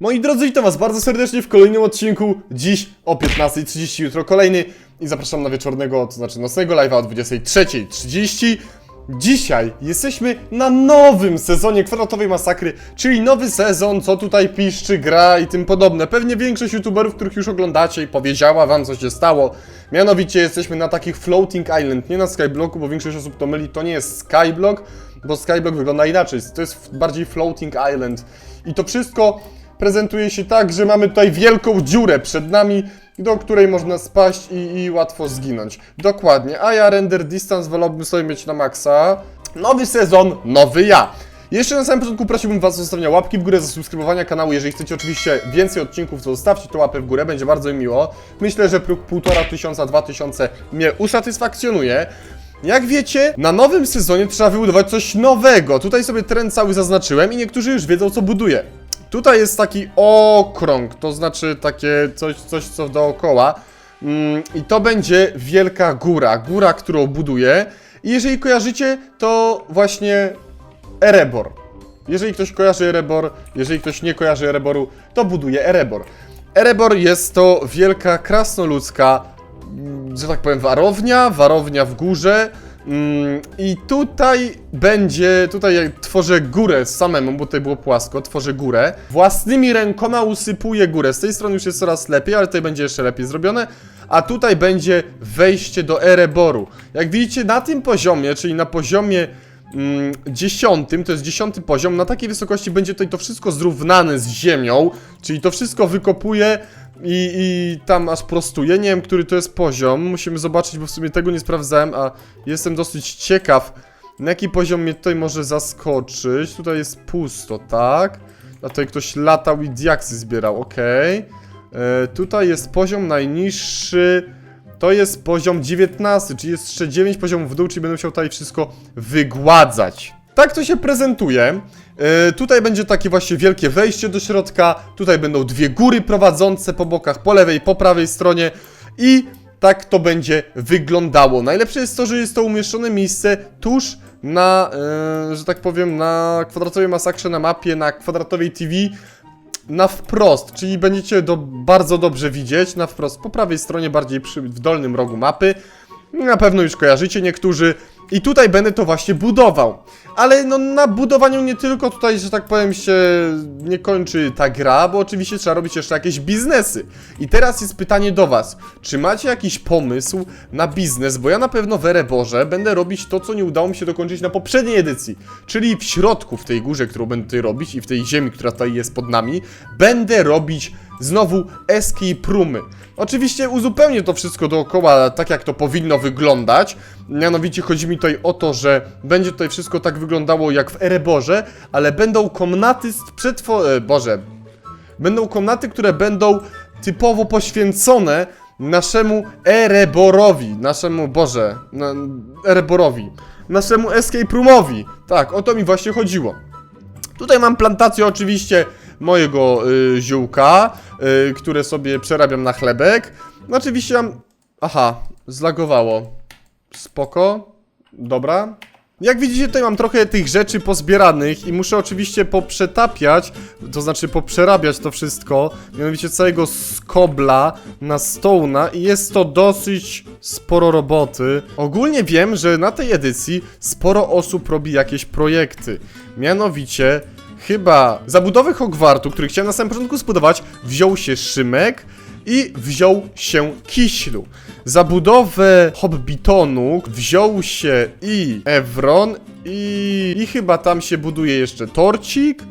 Moi drodzy, witam was bardzo serdecznie w kolejnym odcinku. Dziś o 15.30, jutro kolejny i zapraszam na wieczornego, to znaczy nocnego live'a o 23.30. Dzisiaj jesteśmy na nowym sezonie kwadratowej masakry, czyli nowy sezon, co tutaj piszczy, gra i tym podobne. Pewnie większość youtuberów, których już oglądacie i powiedziała wam co się stało. Mianowicie jesteśmy na takich floating island, nie na skyblocku, bo większość osób to myli, to nie jest skyblock, bo skyblock wygląda inaczej, to jest bardziej floating island. I to wszystko prezentuje się tak, że mamy tutaj wielką dziurę przed nami, do której można spaść i, i łatwo zginąć. Dokładnie, a ja render distance wolałbym sobie mieć na maksa. Nowy sezon, nowy ja. Jeszcze na samym początku prosiłbym Was o zostawienia łapki w górę, zasubskrybowania kanału. Jeżeli chcecie oczywiście więcej odcinków, to zostawcie to łapę w górę, będzie bardzo mi miło. Myślę, że próg półtora tysiąca, dwa tysiące mnie usatysfakcjonuje. Jak wiecie, na nowym sezonie trzeba wybudować coś nowego. Tutaj sobie teren cały zaznaczyłem i niektórzy już wiedzą, co buduję. Tutaj jest taki okrąg, to znaczy takie coś, coś co dookoła. Mm, I to będzie wielka góra, góra, którą buduję. I jeżeli kojarzycie, to właśnie Erebor. Jeżeli ktoś kojarzy Erebor, jeżeli ktoś nie kojarzy Ereboru, to buduje Erebor. Erebor jest to wielka krasnoludzka, mm, że tak powiem, warownia, warownia w górze. Mm, I tutaj będzie, tutaj tworzę górę samemu, bo tutaj było płasko, tworzę górę. Własnymi rękoma usypuję górę. Z tej strony już jest coraz lepiej, ale tutaj będzie jeszcze lepiej zrobione. A tutaj będzie wejście do Ereboru. Jak widzicie, na tym poziomie, czyli na poziomie dziesiątym, to jest dziesiąty poziom, na takiej wysokości będzie tutaj to wszystko zrównane z ziemią, czyli to wszystko wykopuje i, i tam aż prostuje. Nie wiem, który to jest poziom, musimy zobaczyć, bo w sumie tego nie sprawdzałem, a jestem dosyć ciekaw, na jaki poziom mnie tutaj może zaskoczyć. Tutaj jest pusto, tak? A tutaj ktoś latał i diaksy zbierał, okej. E, Tutaj jest poziom najniższy. To jest poziom 19, czyli jest jeszcze 9 poziomów w dół, czyli będę musiał tutaj wszystko wygładzać. Tak to się prezentuje. E, tutaj będzie takie właśnie wielkie wejście do środka. Tutaj będą dwie góry prowadzące po bokach, po lewej, po prawej stronie. I tak to będzie wyglądało. Najlepsze jest to, że jest to umieszczone miejsce tuż na, e, że tak powiem, na kwadratowej masakrze na mapie, na kwadratowej TV na wprost, czyli będziecie to bardzo dobrze widzieć, na wprost, po prawej stronie, bardziej przy, w dolnym rogu mapy. Na pewno już kojarzycie niektórzy. I tutaj będę to właśnie budował. Ale no na budowaniu nie tylko tutaj, że tak powiem, się nie kończy ta gra, bo oczywiście trzeba robić jeszcze jakieś biznesy. I teraz jest pytanie do was. Czy macie jakiś pomysł na biznes? Bo ja na pewno w Ereborze będę robić to, co nie udało mi się dokończyć na poprzedniej edycji. Czyli w środku, w tej górze, którą będę tutaj robić i w tej ziemi, która tutaj jest pod nami, będę robić znowu escape roomy. Oczywiście uzupełnię to wszystko dookoła tak, jak to powinno wyglądać. Mianowicie chodzi mi tutaj o to, że będzie tutaj wszystko tak wyglądało jak w Ereborze, ale będą komnaty z przetwo... E, Boże. Będą komnaty, które będą typowo poświęcone naszemu Ereborowi. Naszemu, Boże, na, Ereborowi. Naszemu escape roomowi. Tak, o to mi właśnie chodziło. Tutaj mam plantację oczywiście mojego y, ziółka, y, które sobie przerabiam na chlebek. No oczywiście mam... Aha, zlagowało. Spoko. Dobra. Jak widzicie, tutaj mam trochę tych rzeczy pozbieranych i muszę oczywiście poprzetapiać, to znaczy poprzerabiać to wszystko, mianowicie całego skobla na stołna i jest to dosyć sporo roboty. Ogólnie wiem, że na tej edycji sporo osób robi jakieś projekty. Mianowicie, chyba zabudowy Hogwartu, który chciałem na samym początku zbudować, wziął się Szymek, i wziął się Kiślu. Za budowę Hobbitonu wziął się i Evron i, i chyba tam się buduje jeszcze Torcik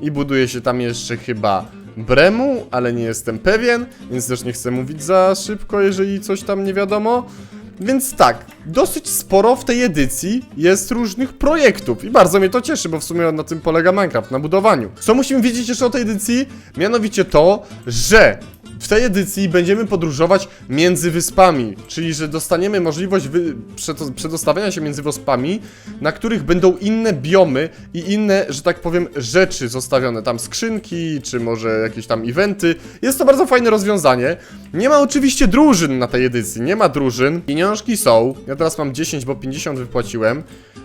i buduje się tam jeszcze chyba Bremu, ale nie jestem pewien, więc też nie chcę mówić za szybko, jeżeli coś tam nie wiadomo. Więc tak, dosyć sporo w tej edycji jest różnych projektów i bardzo mnie to cieszy, bo w sumie na tym polega Minecraft, na budowaniu. Co musimy wiedzieć jeszcze o tej edycji? Mianowicie to, że w tej edycji będziemy podróżować między wyspami, czyli że dostaniemy możliwość przedostawiania się między wyspami, na których będą inne biomy i inne, że tak powiem, rzeczy zostawione. Tam skrzynki, czy może jakieś tam eventy. Jest to bardzo fajne rozwiązanie. Nie ma oczywiście drużyn na tej edycji, nie ma drużyn. Pieniążki są. Ja teraz mam 10, bo 50 wypłaciłem,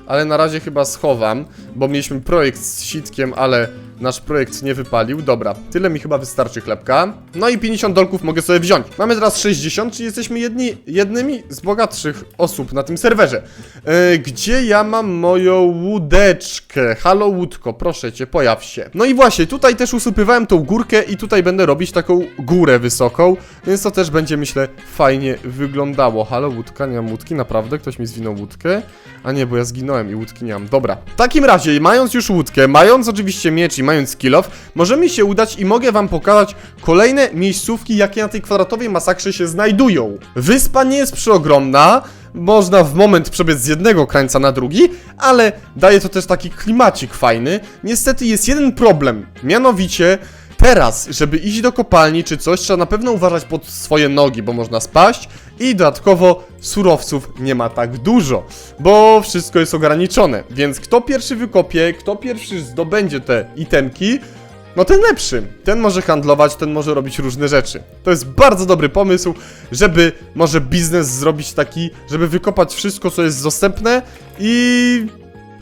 ale na razie chyba schowam, bo mieliśmy projekt z sitkiem, ale nasz projekt nie wypalił. Dobra, tyle mi chyba wystarczy chlebka. No i 50 dolków mogę sobie wziąć. Mamy teraz 60, czyli jesteśmy jedni, jednymi z bogatszych osób na tym serwerze. E, gdzie ja mam moją łódeczkę? Halo łódko, proszę cię, pojaw się. No i właśnie, tutaj też usypywałem tą górkę i tutaj będę robić taką górę wysoką, więc to też będzie, myślę, fajnie wyglądało. Halo łódka, nie mam łódki, naprawdę? Ktoś mi zwinął łódkę? A nie, bo ja zginąłem i łódki nie mam. Dobra. W takim razie, mając już łódkę, mając oczywiście miecz i mając kill off, może mi się udać i mogę wam pokazać kolejne miejscówki, jakie na tej kwadratowej masakrze się znajdują. Wyspa nie jest przeogromna, można w moment przebiec z jednego krańca na drugi, ale daje to też taki klimacik fajny. Niestety jest jeden problem, mianowicie teraz, żeby iść do kopalni czy coś, trzeba na pewno uważać pod swoje nogi, bo można spaść i dodatkowo surowców nie ma tak dużo, bo wszystko jest ograniczone. Więc kto pierwszy wykopie, kto pierwszy zdobędzie te itemki, no ten lepszy. Ten może handlować, ten może robić różne rzeczy. To jest bardzo dobry pomysł, żeby może biznes zrobić taki, żeby wykopać wszystko, co jest dostępne i,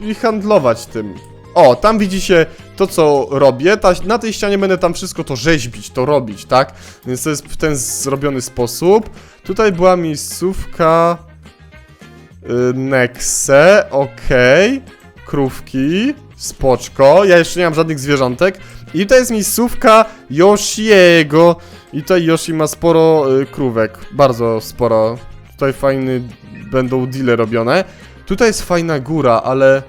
i handlować tym. O, tam widzicie to, co robię. Ta, na tej ścianie będę tam wszystko to rzeźbić, to robić, tak? Więc to jest w ten zrobiony sposób. Tutaj była miejscówka... Yy, Nexe, okej. Krówki, spoczko. Ja jeszcze nie mam żadnych zwierzątek. I to jest miejscówka Yoshiego. I tutaj Yoshi ma sporo y, krówek. Bardzo sporo. Tutaj fajny będą deale robione. Tutaj jest fajna góra, ale...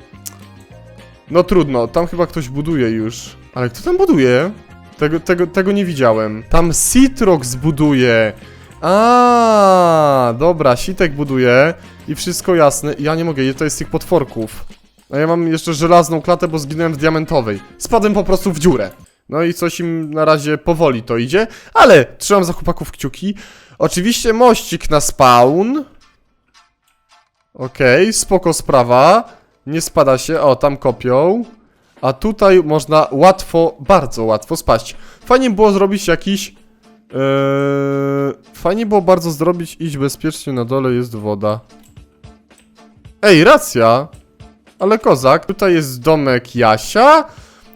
No trudno, tam chyba ktoś buduje już. Ale kto tam buduje? Tego, tego, tego nie widziałem. Tam Citrox buduje. A, dobra, Sitek buduje i wszystko jasne. Ja nie mogę, to jest tych potworków. A ja mam jeszcze żelazną klatę, bo zginąłem w diamentowej. Spadłem po prostu w dziurę. No i coś im na razie powoli to idzie, ale trzymam za chłopaków kciuki. Oczywiście mościk na spawn. Okej, spoko sprawa. Nie spada się, o tam kopią. A tutaj można łatwo, bardzo łatwo spaść. Fajnie było zrobić jakiś... Yy, fajnie było bardzo zrobić, iść bezpiecznie, na dole jest woda. Ej, racja! Ale kozak, tutaj jest domek Jasia,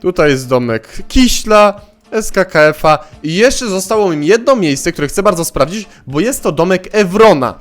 tutaj jest domek Kiśla, SKKF-a i jeszcze zostało mi jedno miejsce, które chcę bardzo sprawdzić, bo jest to domek Evrona.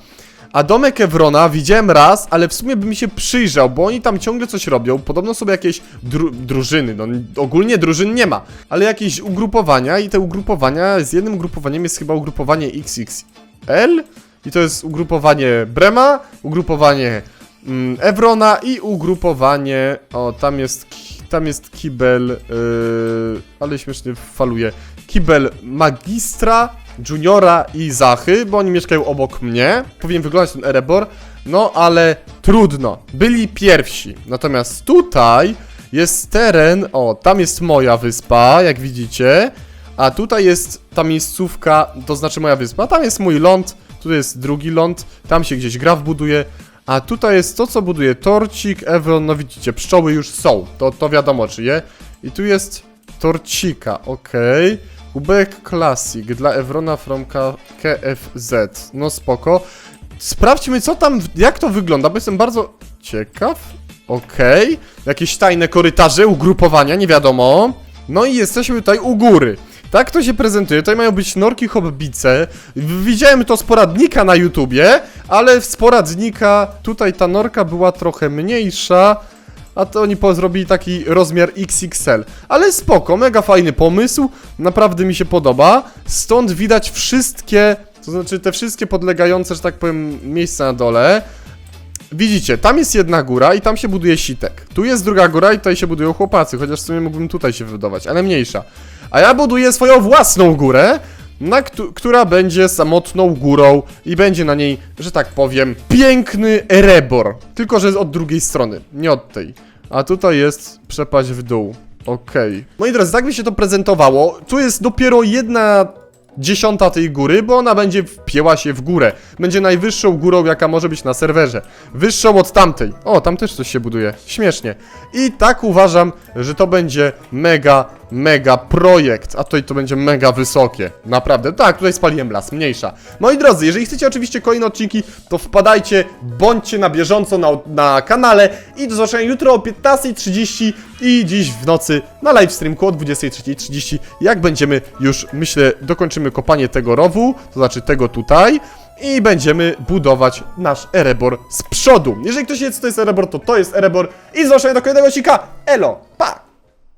A domek Evrona widziałem raz, ale w sumie bym się przyjrzał, bo oni tam ciągle coś robią. Podobno sobie jakieś dru drużyny, no ogólnie drużyn nie ma, ale jakieś ugrupowania i te ugrupowania, z jednym ugrupowaniem jest chyba ugrupowanie XXL i to jest ugrupowanie Brema, ugrupowanie mm, Evrona i ugrupowanie, o tam jest, tam jest kibel, yy, ale śmiesznie faluje, kibel Magistra, Juniora i Zachy, bo oni mieszkają obok mnie. Powinien wyglądać ten Erebor, no ale trudno. Byli pierwsi. Natomiast tutaj jest teren, o, tam jest moja wyspa, jak widzicie. A tutaj jest ta miejscówka, to znaczy moja wyspa. Tam jest mój ląd, tu jest drugi ląd, tam się gdzieś gra wbuduje. A tutaj jest to, co buduje Torcik, Evron, no widzicie, pszczoły już są, to, to wiadomo czy je. I tu jest Torcika, okej. Kubek Classic dla Evrona from KFZ. No spoko. Sprawdźmy co tam, jak to wygląda, bo jestem bardzo ciekaw. Okej. Jakieś tajne korytarze, ugrupowania, nie wiadomo. No i jesteśmy tutaj u góry. Tak to się prezentuje. Tutaj mają być norki hobbice. Widziałem to z poradnika na YouTubie, ale z poradnika tutaj ta norka była trochę mniejsza. A to oni zrobili taki rozmiar XXL. Ale spoko, mega fajny pomysł. Naprawdę mi się podoba. Stąd widać wszystkie, to znaczy te wszystkie podlegające, że tak powiem, miejsca na dole. Widzicie, tam jest jedna góra i tam się buduje sitek. Tu jest druga góra i tutaj się budują chłopacy, chociaż w sumie mógłbym tutaj się wybudować, ale mniejsza. A ja buduję swoją własną górę, na któ- która będzie samotną górą i będzie na niej, że tak powiem, piękny Erebor. Tylko, że od drugiej strony, nie od tej. A tutaj jest przepaść w dół. Okej. Moi drodzy, tak mi się to prezentowało. Tu jest dopiero jedna dziesiąta tej góry, bo ona będzie wpięła się w górę. Będzie najwyższą górą, jaka może być na serwerze. Wyższą od tamtej. O, tam też coś się buduje. Śmiesznie. I tak uważam, że to będzie mega mega projekt, a tutaj to będzie mega wysokie. Naprawdę, tak, tutaj spaliłem las, mniejsza. Moi drodzy, jeżeli chcecie oczywiście kolejne odcinki, to wpadajcie, bądźcie na bieżąco na, na kanale i do zobaczenia jutro o 15.30 i dziś w nocy na livestreamku o 23.30, jak będziemy już, myślę, dokończymy kopanie tego rowu, to znaczy tego tutaj, i będziemy budować nasz Erebor z przodu. Jeżeli ktoś wie, co to jest Erebor, to to jest Erebor i do zobaczenia do kolejnego odcinka. Elo, pa!